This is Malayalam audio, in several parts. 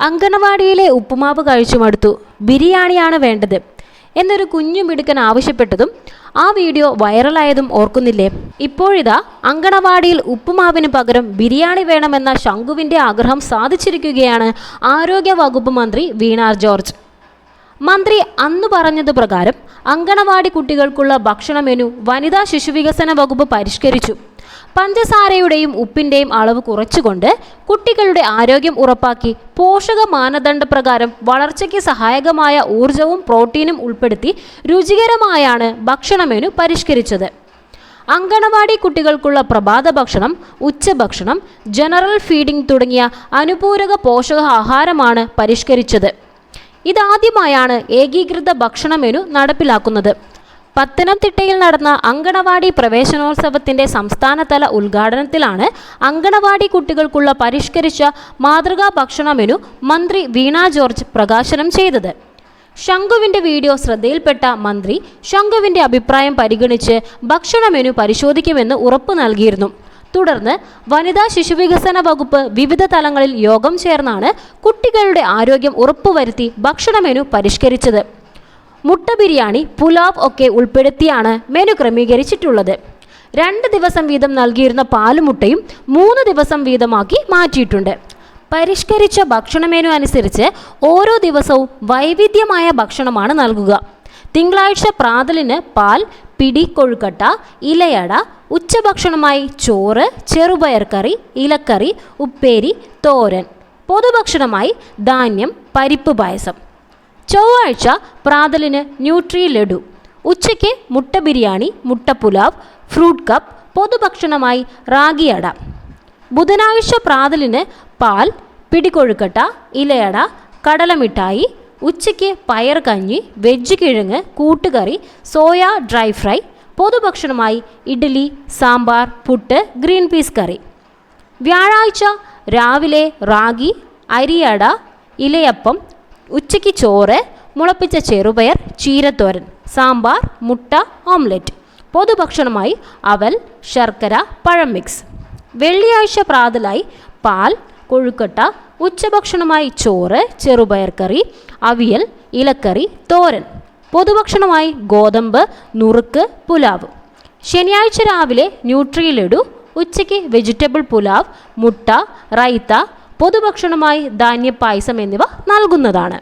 അങ്കണവാടിയിലെ ഉപ്പുമാവ് കഴിച്ചു മടുത്തു ബിരിയാണിയാണ് വേണ്ടത്. എന്നൊരു കുഞ്ഞു മിടുക്കൻ ആവശ്യപ്പെട്ടതും ആ വീഡിയോ വൈറലായതും ഓർക്കുന്നില്ലേ? ഇപ്പോഴിതാ അങ്കണവാടിയിൽ ഉപ്പുമാവിന് പകരം ബിരിയാണി വേണമെന്ന ശംഖുവിന്റെ ആഗ്രഹം സാധിച്ചിരിക്കുകയാണ് ആരോഗ്യ വകുപ്പ് മന്ത്രി വീണാർ ജോർജ്. മന്ത്രി അന്ന് പറഞ്ഞത് പ്രകാരം അങ്കണവാടി കുട്ടികൾക്കുള്ള ഭക്ഷണ മെനു വനിതാ ശിശുവികസന വകുപ്പ് പരിഷ്കരിച്ചു. പഞ്ചസാരയുടെയും ഉപ്പിന്റെയും അളവ് കുറച്ചുകൊണ്ട് കുട്ടികളുടെ ആരോഗ്യം ഉറപ്പാക്കി പോഷക മാനദണ്ഡ പ്രകാരം വളർച്ചയ്ക്ക് സഹായകമായ ഊർജവും പ്രോട്ടീനും ഉൾപ്പെടുത്തി രുചികരമായാണ് ഭക്ഷണമെനു പരിഷ്കരിച്ചത്. അങ്കണവാടി കുട്ടികൾക്കുള്ള പ്രഭാത ഭക്ഷണം ഉച്ചഭക്ഷണം ജനറൽ ഫീഡിംഗ് തുടങ്ങിയ അനുപൂരക പോഷകാഹാരമാണ് പരിഷ്കരിച്ചത്. ഇതാദ്യമായാണ് ഏകീകൃത ഭക്ഷണ മെനു നടപ്പിലാക്കുന്നത്. പത്തനംതിട്ടയിൽ നടന്ന അങ്കണവാടി പ്രവേശനോത്സവത്തിന്റെ സംസ്ഥാനതല ഉദ്ഘാടനത്തിലാണ് അങ്കണവാടി കുട്ടികൾക്കുള്ള പരിഷ്കരിച്ച മാതൃകാ ഭക്ഷണ മെനു മന്ത്രി വീണ ജോർജ് പ്രകാശനം ചെയ്തത്. ശംഖുവിന്റെ വീഡിയോ ശ്രദ്ധയിൽപ്പെട്ട മന്ത്രി ശംഖുവിന്റെ അഭിപ്രായം പരിഗണിച്ച് ഭക്ഷണ മെനു പരിശോധിക്കുമെന്ന് ഉറപ്പു നൽകിയിരുന്നു. തുടർന്ന് വനിതാ ശിശുവികസന വകുപ്പ് വിവിധ തലങ്ങളിൽ യോഗം ചേർന്നാണ് കുട്ടികളുടെ ആരോഗ്യം ഉറപ്പുവരുത്തി ഭക്ഷണ മെനു പരിഷ്കരിച്ചത്. മുട്ട ബിരിയാണി പുലാവ് ഒക്കെ ഉൾപ്പെടുത്തിയാണ് മെനു ക്രമീകരിച്ചിട്ടുള്ളത്. രണ്ട് ദിവസം വീതം നൽകിയിരുന്ന പാലുമുട്ടയും മൂന്ന് ദിവസം വീതമാക്കി മാറ്റിയിട്ടുണ്ട്. പരിഷ്കരിച്ച ഭക്ഷണ മെനു അനുസരിച്ച് ഓരോ ദിവസവും വൈവിധ്യമായ ഭക്ഷണമാണ് നൽകുക. തിങ്കളാഴ്ച പ്രാതലിന് പാൽ പിടി കൊഴുക്കട്ട ഇലയട ഉച്ചഭക്ഷണമായി ചോറ് ചെറുപയർ കറി ഇലക്കറി ഉപ്പേരി തോരൻ. പൊതുഭക്ഷണമായി ധാന്യം പരിപ്പ് പായസം. ചൊവ്വാഴ്ച പ്രാതലിന് ന്യൂട്രി ലഡു. ഉച്ചയ്ക്ക് മുട്ട ബിരിയാണി മുട്ട പുലാവ് ഫ്രൂട്ട് കപ്പ് പൊതുഭക്ഷണമായി റാഗിയട. ബുധനാഴ്ച പ്രാതലിന് പാൽ പിടികൊഴുക്കട്ട ഇലയട കടലമിഠായി ഉച്ചയ്ക്ക് പയർ കഞ്ഞി വെജ് കിഴങ്ങ് കൂട്ടുകറി soya dry fry പൊതുഭക്ഷണമായി idli sambar puttu green peas curry. വ്യാഴാഴ്ച രാവിലെ റാഗി അരിയട ഇലയപ്പം ഉച്ചയ്ക്ക് ചോറ് മുളപ്പിച്ച ചെറുപയർ ചീരത്തോരൻ സാമ്പാർ മുട്ട ഓംലെറ്റ്. പൊതുഭക്ഷണമായി അവൽ ശർക്കര പഴം മിക്സ്. വെള്ളിയാഴ്ച പ്രാതലായി പാൽ കൊഴുക്കട്ട ഉച്ചഭക്ഷണമായി ചോറ് ചെറുപയർ കറി അവിയൽ ഇലക്കറി തോരൻ. പൊതുഭക്ഷണമായി ഗോതമ്പ് നുറുക്ക് പുലാവ്. ശനിയാഴ്ച രാവിലെ ന്യൂട്രിയിലിടു ഉച്ചയ്ക്ക് വെജിറ്റബിൾ പുലാവ് മുട്ട റൈത്ത പൊതുഭക്ഷണമായി ധാന്യപ്പായസം എന്നിവ നൽകുന്നതാണ്.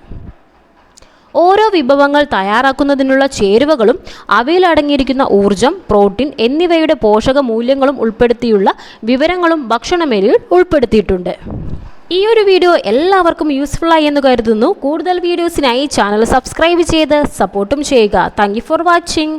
ഓരോ വിഭവങ്ങൾ തയ്യാറാക്കുന്നതിനുള്ള ചേരുവകളും അവയിൽ അടങ്ങിയിരിക്കുന്ന ഊർജം പ്രോട്ടീൻ എന്നിവയുടെ പോഷക മൂല്യങ്ങളും ഉൾപ്പെടുത്തിയുള്ള വിവരങ്ങളും ഭക്ഷണമേലയിൽ ഉൾപ്പെടുത്തിയിട്ടുണ്ട്. ഈ ഒരു വീഡിയോ എല്ലാവർക്കും യൂസ്ഫുള്ളായി എന്ന് കരുതുന്നു. കൂടുതൽ വീഡിയോസിനായി ചാനൽ സബ്സ്ക്രൈബ് ചെയ്ത് സപ്പോർട്ടും ചെയ്യുക. Thank for watching